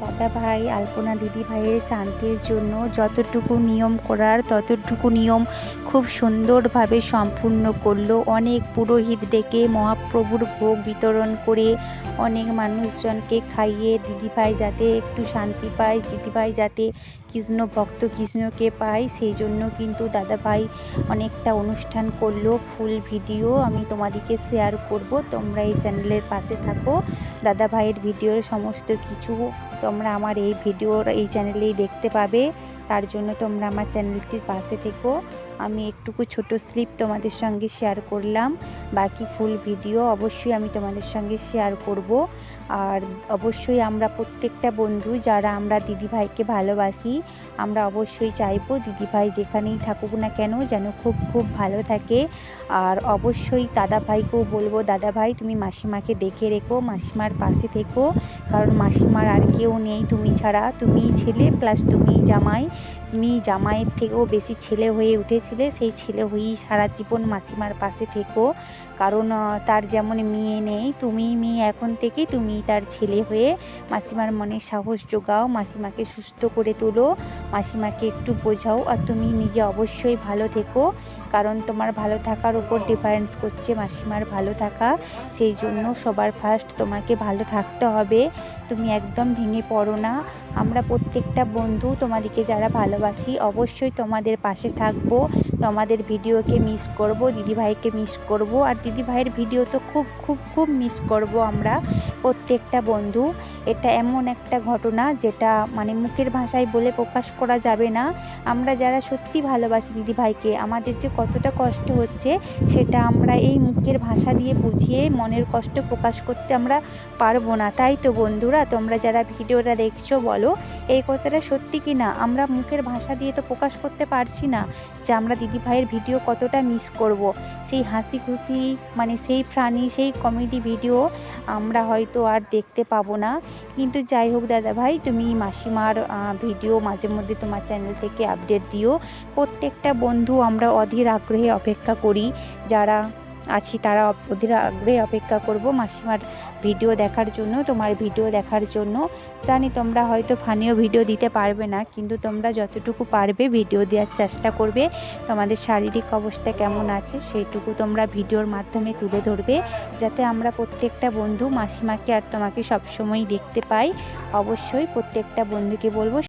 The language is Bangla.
দাদা ভাই আলপনা দিদি ভাইয়ের শান্তির জন্য যতটুকু নিয়ম করার ততটুকু নিয়ম খুব সুন্দরভাবে সম্পূর্ণ করল। অনেক পুরোহিত ডেকে মহাপ্রভুর ভোগ বিতরণ করে অনেক মানুষজনকে খাইয়ে দিদিভাই যাতে একটু শান্তি পায়, দিদিভাই যাতে কৃষ্ণ ভক্ত কৃষ্ণকে পায়, সেই জন্য কিন্তু দাদাভাই অনেকটা অনুষ্ঠান করল, ফুল ভিডিও আমি তোমাদেরকে শেয়ার করব। তোমরা এই চ্যানেলের পাশে থাকো। দাদা ভাইয়ের ভিডিওর সমস্ত কিছু তোমরা আমার এই ভিডিওর, এই চ্যানেলেই দেখতে পাবে। তার জন্য তোমরা আমার চ্যানেলটির পাশে থেকো। আমি একটুকু ছোট স্লিপ তোমাদের সঙ্গে শেয়ার করলাম। বাকি ফুল ভিডিও অবশ্যই আমি তোমাদের সঙ্গে শেয়ার করব। আর অবশ্যই আমরা প্রত্যেকটা বন্ধু, যারা আমরা দিদিভাইকে ভালোবাসি, আমরা অবশ্যই চাইব দিদিভাই যেখানেই থাকুক না কেন যেন খুব খুব ভালো থাকে। আর অবশ্যই দাদা ভাইকেও বলব দাদা ভাই তুমি মাসিমাকে দেখে রেখো, মাসিমার পাশে থেকো। কারণ মাসিমার আর কেউ নেই তুমি ছাড়া। তুমিই ছেলে প্লাস তুমিই জামাই। তুমি জামাইয়ের থেকেও বেশি ছেলে হয়ে উঠেছিলে, সেই ছেলে হয়েই সারা জীবন মাসিমার পাশে থেকো। কারণ তার যেমন মেয়ে নেই তুমি মেয়ে এখন থেকে তুমি তার ছেলে হয়ে মাসিমার মনে সাহস যোগাও, মাসিমাকে সুস্থ করে তোলো, মাসিমাকে একটু বোঝাও, আর তুমি নিজে অবশ্যই ভালো থেকো। কারণ তোমার ভালো থাকার উপর ডিফারেন্স করছে, মাসিমার ভালো থাকা, সেই জন্য সবার ফার্স্ট তোমাকে ভালো থাকতে হবে। তুমি একদম ভেঙে পড়ো না। আমরা প্রত্যেকটা বন্ধু তোমাদেরকে যারা ভালোবাসি, অবশ্যই তোমাদের পাশে থাকব। তোমাদের ভিডিওকে মিস করব, দিদিভাইকে মিস করব। আর দিদিভাইয়ের ভিডিও তো খুব খুব খুব মিস করব আমরা প্রত্যেকটা বন্ধু। এটা এমন একটা ঘটনা যেটা মানে মুখের ভাষায় বলে প্রকাশ করা যাবে না। আমরা যারা সত্যি ভালোবাসি দিদিভাইকে, আমাদের যে কতটা কষ্ট হচ্ছে সেটা আমরা এই মুখের ভাষা দিয়ে বুঝিয়ে মনের কষ্ট প্রকাশ করতে আমরা পারব না। তাই তো বন্ধুরা, তোমরা যারা ভিডিওটা দেখছ বলো, এই কথাটা সত্যি কি না আমরা মুখের ভাষা দিয়ে তো প্রকাশ করতে পারছি না যে আমরা দিদিভাইয়ের ভিডিও কতটা মিস করব। সেই হাসি খুশি মানে সেই প্রাণী সেই কমেডি ভিডিও আমরা হয়তো আর দেখতে পাবো না। কিন্তু যাই হোক দাদা ভাই তুমি মাসিমার ভিডিও মাঝে মধ্যে তোমার চ্যানেল থেকে আপডেট দিও। প্রত্যেকটা বন্ধু আমরা অধীর আগ্রহে অপেক্ষা করি, যারা আছি তারা অধীর আগ্রহে অপেক্ষা করব মাসিমার ভিডিও দেখার জন্য, তোমার ভিডিও দেখার জন্য। জানি তোমরা হয়তো ফানিও ভিডিও দিতে পারবে না, কিন্তু তোমরা যতটুকু পারবে ভিডিও দেওয়ার চেষ্টা করবে। তোমাদের শারীরিক অবস্থা কেমন আছে সেইটুকু তোমরা ভিডিওর মাধ্যমে তুলে ধরবে, যাতে আমরা প্রত্যেকটা বন্ধু মাসিমাকে আর তোমাকে সবসময় দেখতে পাই। অবশ্যই প্রত্যেকটা বন্ধুকে বলব